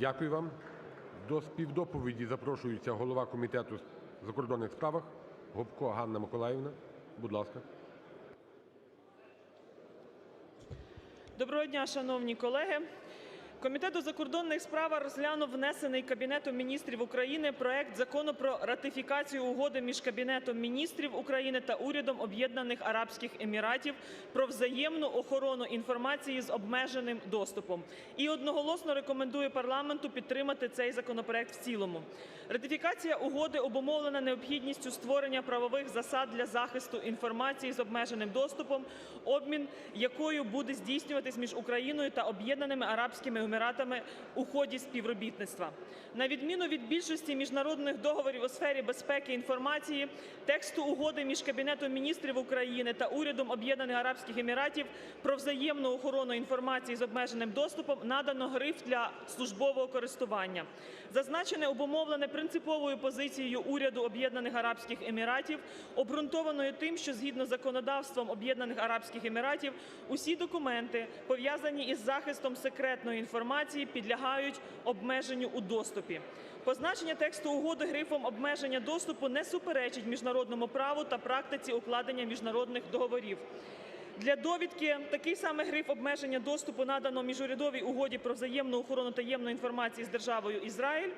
Дякую вам. До співдоповіді запрошується голова Комітету у закордонних справах Гопко Ганна Миколаївна. Будь ласка. Доброго дня, шановні колеги. Комітет у закордонних справах розглянув внесений Кабінетом міністрів України проект Закону про ратифікацію угоди між Кабінетом міністрів України та Урядом Об'єднаних Арабських Еміратів про взаємну охорону інформації з обмеженим доступом і одноголосно рекомендує парламенту підтримати цей законопроект в цілому. Ратифікація угоди обумовлена необхідністю створення правових засад для захисту інформації з обмеженим доступом, обмін якою буде здійснюватись між Україною та Об'єднаними Арабськими Еміратами у ході співробітництва. На відміну від більшості міжнародних договорів у сфері безпеки інформації, тексту угоди між Кабінетом міністрів України та Урядом Об'єднаних Арабських Еміратів про взаємну охорону інформації з обмеженим доступом надано гриф для службового користування. Зазначене обумовлене принциповою позицією уряду Об'єднаних Арабських Еміратів, обґрунтованою тим, що згідно законодавством Об'єднаних Арабських Еміратів усі документи, пов'язані із захистом секретної інформації, підлягають обмеженню у доступі. Позначення тексту угоди грифом обмеження доступу не суперечить міжнародному праву та практиці укладення міжнародних договорів. Для довідки такий самий гриф обмеження доступу надано міжурядовій угоді про взаємну охорону таємної інформації з державою Ізраїль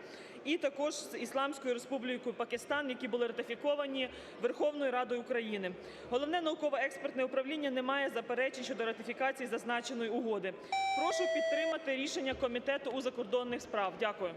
і також з Ісламською Республікою Пакистан, які були ратифіковані Верховною Радою України. Головне науково-експертне управління не має заперечень щодо ратифікації зазначеної угоди. Прошу підтримати рішення комітету у закордонних справ. Дякую.